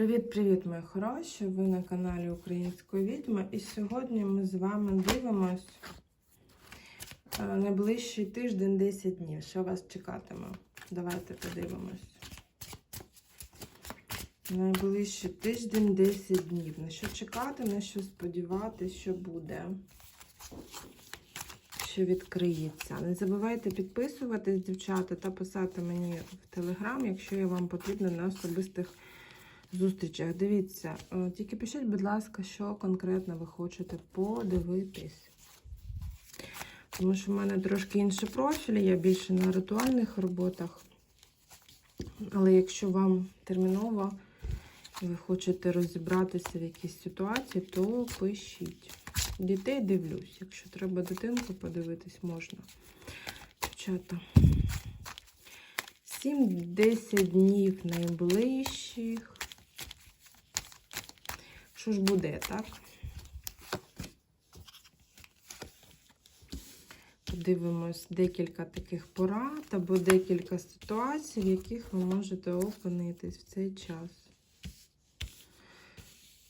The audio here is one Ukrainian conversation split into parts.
Привіт-привіт, мої хороші! Ви на каналі Української відьми. І сьогодні ми з вами дивимось е, найближчий тиждень 10 днів. Що вас чекатиме? Давайте подивимось. Найближчий тиждень 10 днів. На що чекати, на що сподіватися, що буде, що відкриється. Не забувайте підписуватись, дівчата, та писати мені в телеграм, якщо я вам потрібна на особистих зустрічах. Дивіться, е, тільки пишіть, будь ласка, що конкретно ви хочете подивитись. Тому що в мене трошки інший профіль, я більше на ритуальних роботах. Але якщо вам терміново ви хочете розібратися в якійсь ситуації, то пишіть. Дітей дивлюсь. Якщо треба дитинку подивитись, можна. Дівчата. 7-10 днів найближчих. Що ж буде, так? Подивимось декілька таких порад або декілька ситуацій, в яких ви можете опинитись в цей час.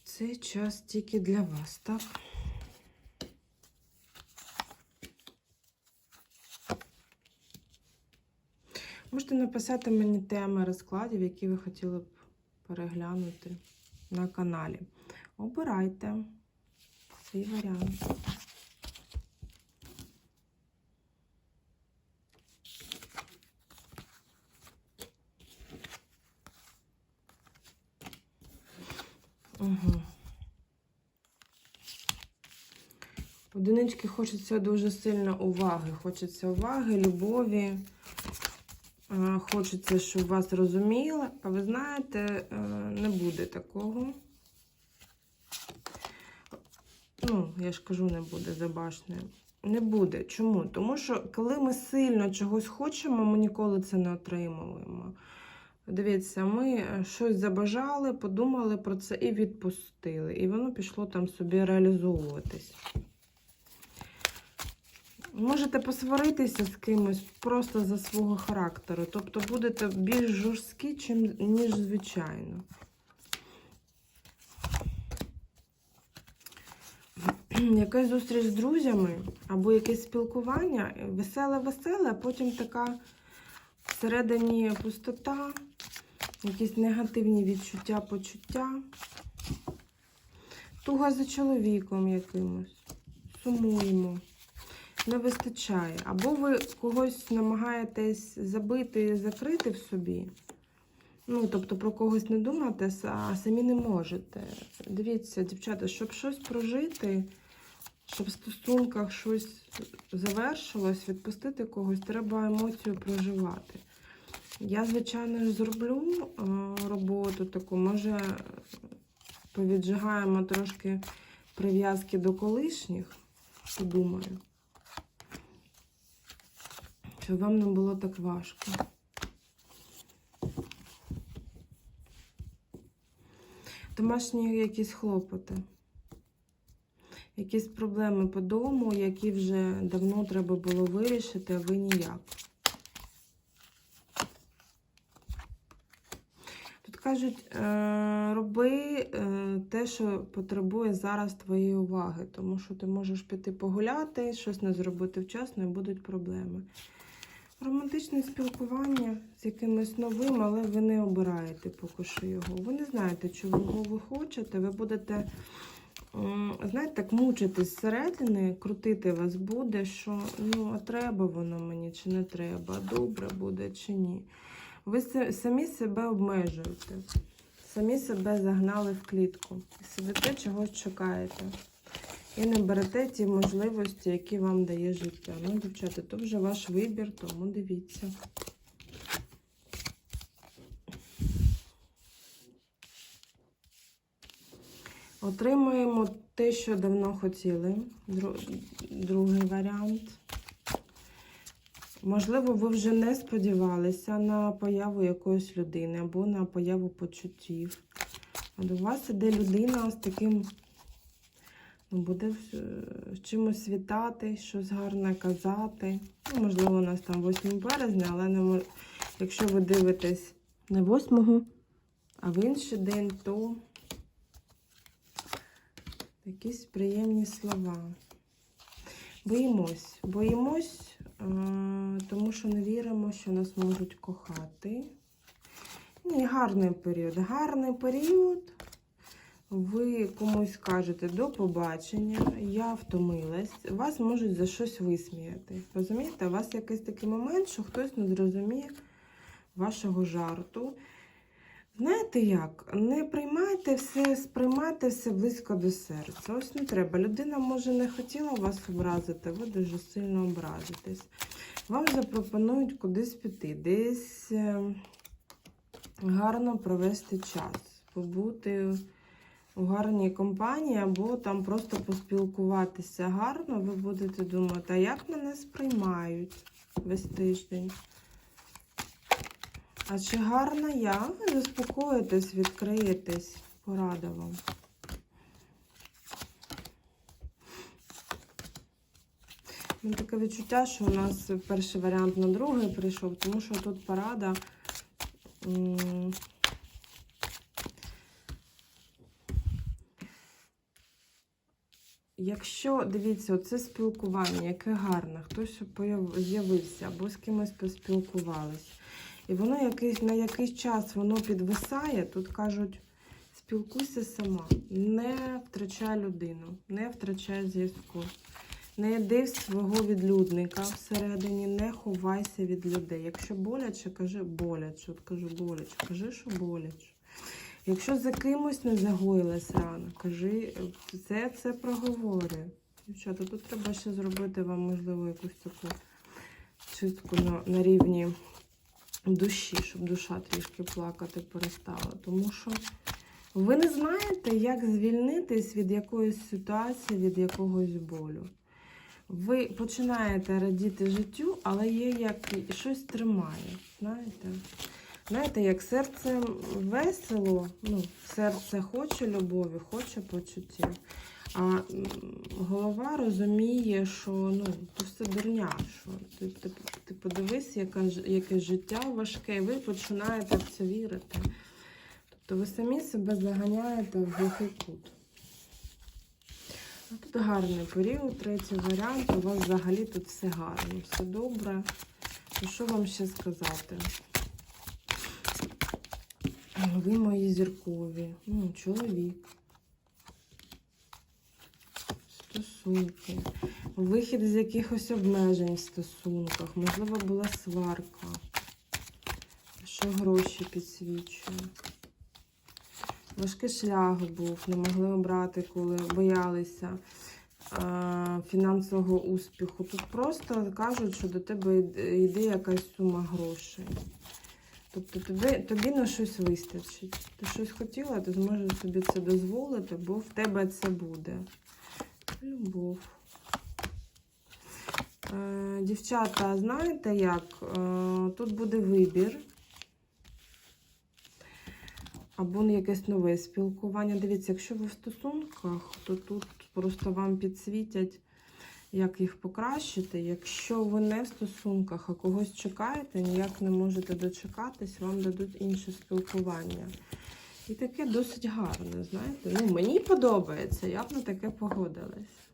Цей час тільки для вас, так? Можете написати мені теми розкладів, які ви хотіли б переглянути на каналі. Обирайте свій варіант. Угу. Одинички хочеться дуже сильно уваги. Хочеться уваги, любові. Хочеться, щоб вас розуміли, а ви знаєте, е, не буде такого. Ну, я ж кажу, не буде забашнею. Не буде. Чому? Тому що коли ми сильно чогось хочемо, ми ніколи це не отримуємо. Дивіться, ми е, щось забажали, подумали про це і відпустили. І воно пішло там собі реалізовуватись. Можете посваритися з кимось просто за свого характеру. Тобто будете більш жорсткі, ніж звичайно. Якась зустріч з друзями або якесь спілкування, веселе-веселе, а потім така всередині пустота, якісь негативні відчуття, почуття. Туга за чоловіком якимось. Сумуємо не вистачає. Або ви когось намагаєтесь забити, закрити в собі. Ну, тобто про когось не думати, а самі не можете. Дивіться, дівчата, щоб щось прожити, щоб в стосунках щось завершилось, відпустити когось, треба емоцію проживати. Я, звичайно зроблю роботу таку, може, повіджигаємо трошки прив'язки до колишніх, подумаю щоб вам не було так важко. Домашні якісь хлопоти, якісь проблеми по дому, які вже давно треба було вирішити, а ви ніяк. Тут кажуть, е, роби е, те, що потребує зараз твоєї уваги, тому що ти можеш піти погуляти, щось не зробити вчасно і будуть проблеми. Романтичне спілкування з якимось новим, але ви не обираєте поки що його. Ви не знаєте, чого ви хочете. Ви будете, знаєте, так мучитись зсередини, крутити вас буде, що ну, а треба воно мені чи не треба, добре буде чи ні. Ви самі себе обмежуєте, самі себе загнали в клітку. Сидите, чогось чекаєте. І не берете ті можливості, які вам дає життя. Ну, дівчата, то вже ваш вибір, тому дивіться. Отримуємо те, що давно хотіли. Другий варіант. Можливо, ви вже не сподівалися на появу якоїсь людини або на появу почуттів. А до вас іде людина з таким буде чимось вітати, щось гарне казати. Ну, Можливо, у нас там 8 березня, але не мож... якщо ви дивитесь не 8, А в інший день то якісь приємні слова. Боїмось, боїмось, е, тому що не віримо, що нас можуть кохати. Ні, гарний період. Гарний період. Ви комусь кажете до побачення, я втомилась, вас можуть за щось висміяти. Розумієте, у вас якийсь такий момент, що хтось не зрозуміє вашого жарту. Знаєте як? Не приймайте все, сприймайте все близько до серця. Ось не треба. Людина, може, не хотіла вас образити, ви дуже сильно образитесь. Вам запропонують кудись піти, десь е, гарно провести час, побути у гарній компанії, або там просто поспілкуватися гарно, ви будете думати, а як мене сприймають весь тиждень? А чи гарна я? Заспокоїтесь, відкриєтесь, порада вам. У мене таке відчуття, що у нас перший варіант на другий прийшов, тому що тут порада. Якщо дивіться, оце спілкування, яке гарне, хтось з'явився або з кимось поспілкувались, і воно якийсь, на якийсь час воно підвисає, тут кажуть, спілкуйся сама, не втрачай людину, не втрачай зв'язку. Не йди в свого відлюдника всередині, не ховайся від людей. Якщо боляче, кажи боляче. От кажу боляче, кажи, що боляче. Якщо за кимось не загоїлась рана, кажи, це, це проговори. Дівчата, тут треба ще зробити вам, можливо, якусь таку чистку на, на рівні душі, щоб душа трішки плакати перестала. Тому що ви не знаєте, як звільнитись від якоїсь ситуації, від якогось болю. Ви починаєте радіти життю, але є як щось тримає. Знаєте? Знаєте, як серце весело, ну, серце хоче любові, хоче почуттів. А голова розуміє, що ну, то все дурня. Що ти, ти, ти подивись, яка, яке життя важке, і ви починаєте в це вірити. Тобто ви самі себе заганяєте в глухий кут. Ну, Тут гарний період, третій варіант. У вас взагалі тут все гарно, все добре. Ну, що вам ще сказати? Ви мої зіркові. Ну, чоловік. Стосунки. Вихід з якихось обмежень в стосунках. Можливо, була сварка. Що гроші підсвічує. Важкий шлях був, не могли обрати, коли боялися фінансового успіху. Тут просто кажуть, що до тебе йде якась сума грошей. Тобто тобі, тобі на щось вистачить. Ти щось хотіла, ти зможеш собі це дозволити, бо в тебе це буде. Любов. Е, дівчата, знаєте як? Е, тут буде вибір. Або якесь нове спілкування. Дивіться, якщо ви в стосунках, то тут просто вам підсвітять, як їх покращити. Якщо ви не в стосунках, а когось чекаєте, ніяк не можете дочекатись, вам дадуть інше спілкування. І таке досить гарне, знаєте. Ну, мені подобається, я б на таке погодилась.